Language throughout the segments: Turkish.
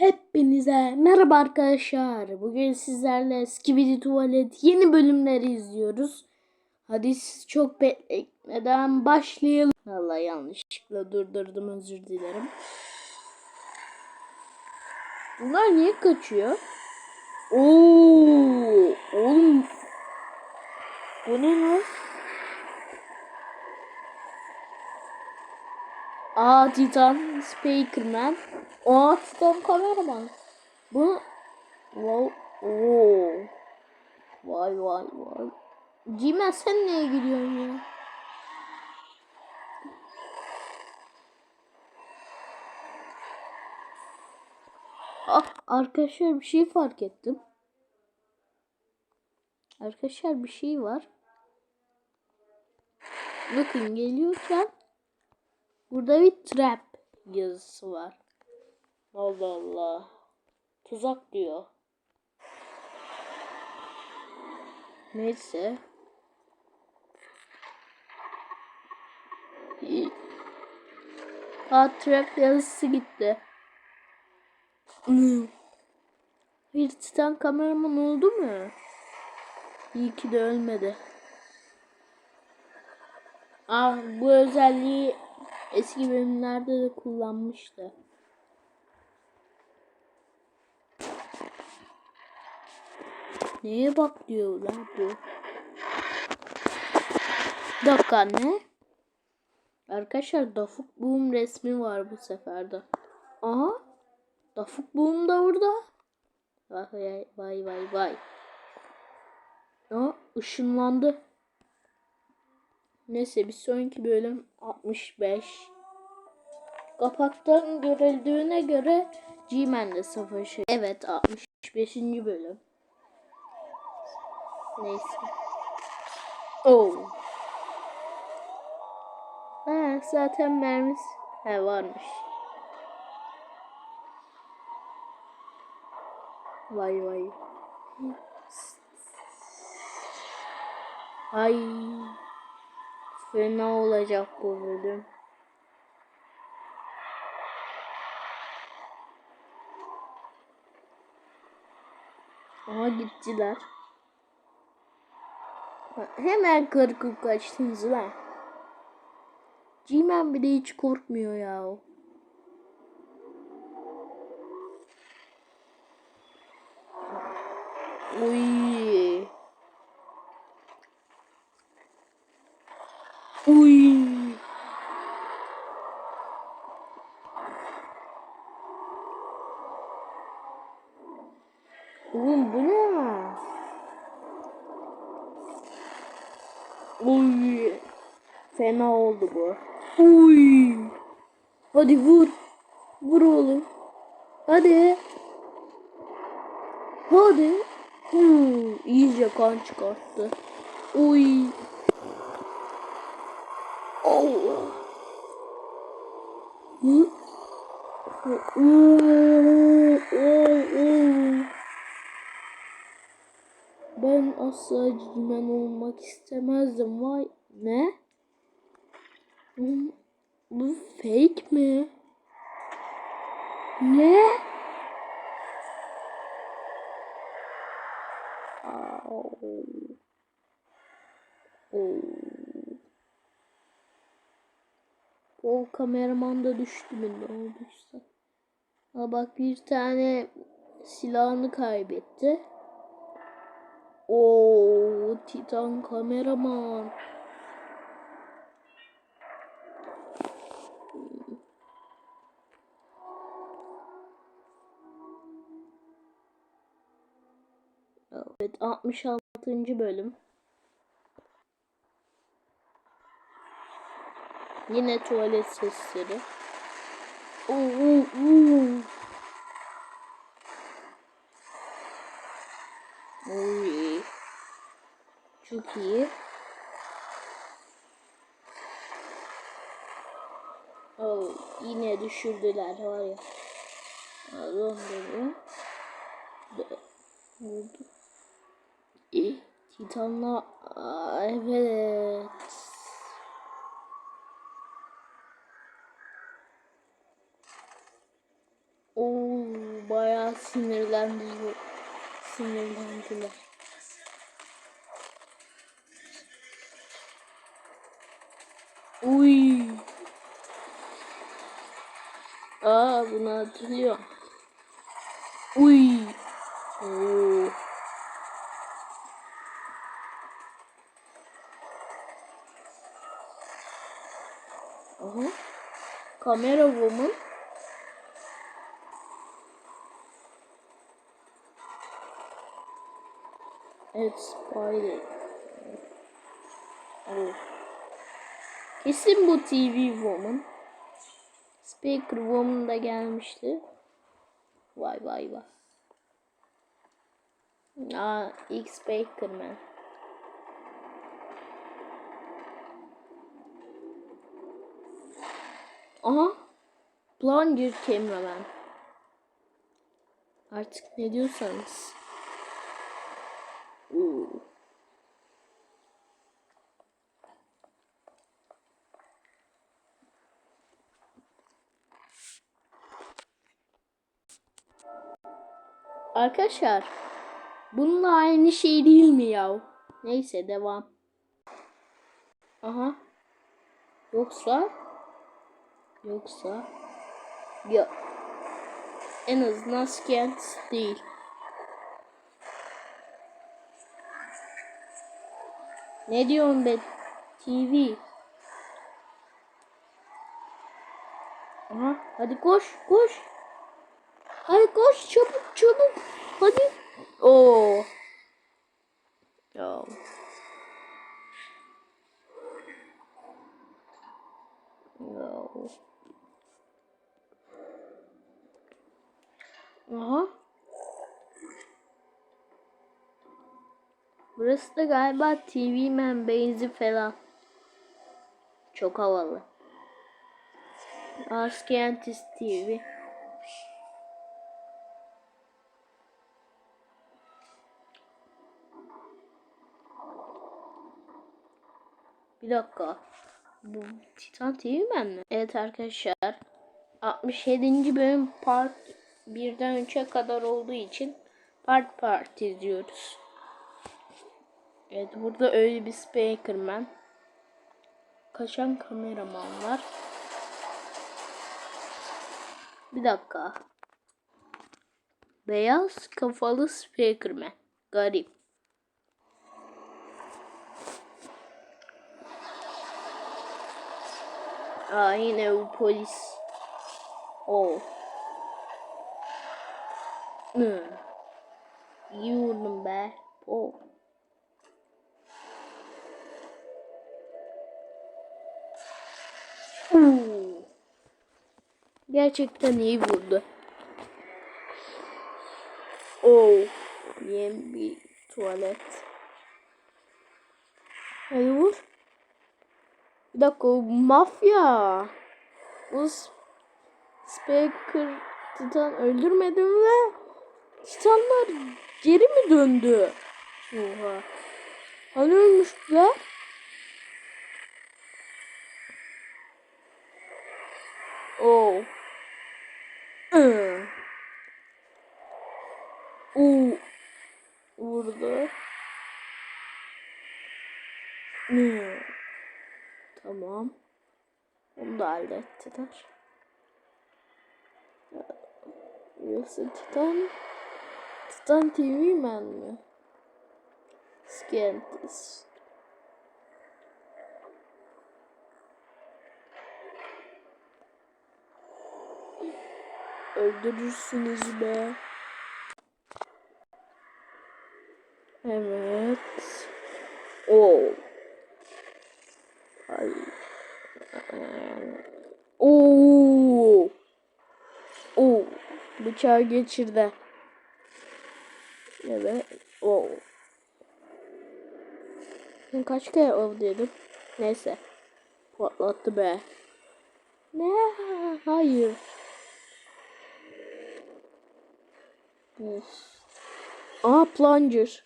Hepinize merhaba arkadaşlar. Bugün sizlerle Skibidi Tuvalet yeni bölümleri izliyoruz. Hadi siz çok beklemeden başlayalım. Vallahi yanlışlıkla durdurdum özür dilerim. Bunlar niye kaçıyor? Oo, oğlum. Bu ne lan? Aa Titan Speakerman. Aa Titan kameraman. Bu wow. Oo. Vay vay vay. Cimen sen neye gidiyorsun ya? Ah arkadaşlar bir şey fark ettim. Arkadaşlar bir şey var. Bakın geliyorken Burada bir trap yazısı var. Allah Allah. Tuzak diyor. Neyse. Ha trap yazısı gitti. Bir titan kameraman oldu mu? İyi ki de ölmedi. Ah bu özelliği eski bölümlerde de kullanmıştı. Neye bak diyor lan bu? Dakika ne? Arkadaşlar Dafuk Boom resmi var bu seferde. Aha. Dafuk Boom da burada. Vay vay vay vay. Aa ışınlandı. Neyse bir sonraki bölüm 65. Kapaktan görüldüğüne göre G-Man'le savaşı. Evet 65. bölüm. Neyse. Oh. Ha, zaten mermisi he, varmış. Vay vay. Ay. Fena olacak bu bölüm. Aha gittiler. Hemen kırkıp kaçtınız lan. G-Man bile hiç korkmuyor ya. Uy. Uy. Oğlum bu ne? Uy. Fena oldu bu. Uy. Hadi vur. Vur oğlum. Hadi. Hadi. Hmm, iyice kan çıkarttı. Uy. Allah. Hı? Ben asla cimen olmak istemezdim. Vay ne? Bu, fake mi? Ne? Oh. Kameraman da düştü mü ne olduysa. Ha bak bir tane silahını kaybetti. O Titan kameraman. Evet 66. bölüm. Yine tuvalet sesleri. Oo, oo, oo. Oy. Çok iyi. Oh, yine düşürdüler var ya. Allah'ım dedi. İyi. Titanla evet. Bayağı sinirlendi. Sinirlendiler. Uy. Aa bunu hatırlıyorum. Uy. Oo. Aha. Kamera woman. Evet Spider. Oh. Kesin bu TV Woman. Speaker Woman da gelmişti. Vay vay vay. Aa, X Baker Man. Aha. Plunger Cameraman. Artık ne diyorsanız. Oo. Arkadaşlar bununla aynı şey değil mi ya? Neyse devam. Aha. Yoksa yoksa ya en azından Skent değil. Ne diyorsun be TV? Aha hadi koş koş. Hadi koş çabuk çabuk. Hadi. Oo. Ya. Ya. Aha. Burası da galiba TV Man benzi falan. Çok havalı. Askiantis TV. Bir dakika. Bu Titan TV Man mi? Evet arkadaşlar. 67. bölüm part 1'den 3'e kadar olduğu için part part izliyoruz. Evet burada öyle bir speakerman. Kaçan kameraman var. Bir dakika. Beyaz kafalı speakerman. Garip. Aa yine bu polis. Oo. Hmm. İyi vurdum be. Oo. Gerçekten iyi vurdu. Oo. Yeni bir tuvalet. Hadi vur. Bir dakika mafya. Bu Speaker Titan öldürmedim ve Titanlar geri mi döndü? Oha. Hani ölmüşler? Oo. Hı. Oo. Vurdu. Hı. Tamam. Onu da hallettiler. Burası Titan. Titan TV Man mi? Scientist. Öldürürsünüz be. Evet. Oo. Ay. Oo. Oo. Bıçağı geçirdi. Evet. Oo. Ben kaç kere ov dedim. Neyse. Patlattı be. Ne? Hayır. Of. Aa plunger.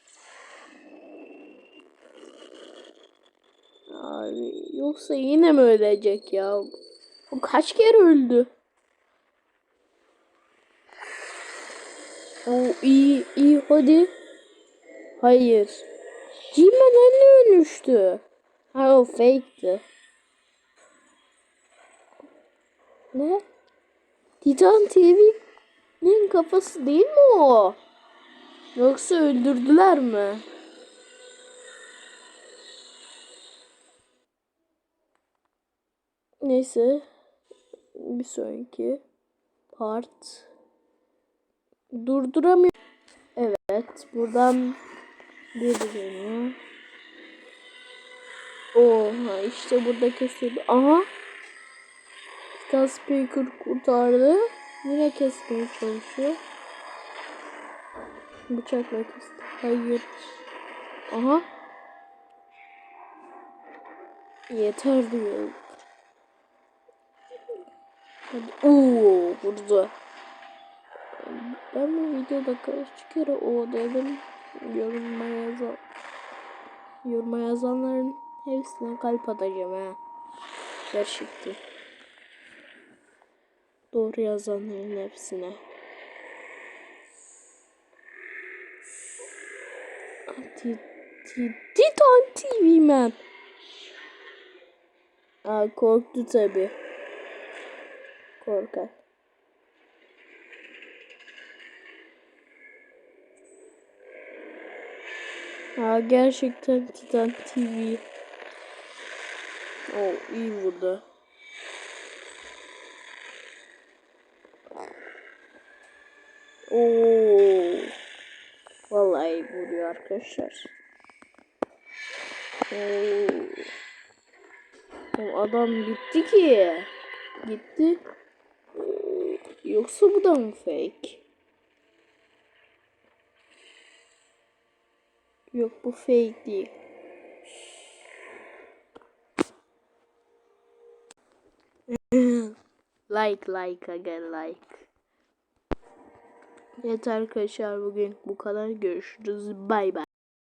Abi yoksa yine mi ölecek ya? Bu kaç kere öldü? Oo iyi iyi hadi. Hayır. Cimen ne ölmüştü? Ha o fake'ti. Ne? Titan TV'nin kafası değil mi o? Yoksa öldürdüler mi? Neyse. Bir sonraki part. Durduramıyorum. Evet. Buradan bir dönüyor. Oha işte burada kesildi. Aha. Titan Speaker kurtardı. Yine kesmeye çalışıyor. Bıçakla kesti. Hayır. Aha. Yeter diyor. Hadi. Oo, vurdu. Ben bu videoda kaç kere o dedim. Yoruma yazan. Yoruma yazanların hepsine kalp atacağım ha. Gerçekten. Doğru yazanların hepsine. Ti- ti- Titan TV man. Aa, korktu tabi. Korkar. Aa, gerçekten Titan TV. Oo, iyi vurdu. Oo. Vallahi vuruyor arkadaşlar. Oo. O adam gitti ki. Gitti. Yoksa bu da mı fake? Yok bu fake değil. like like again like. Evet arkadaşlar bugün bu kadar. Görüşürüz. Bay bay.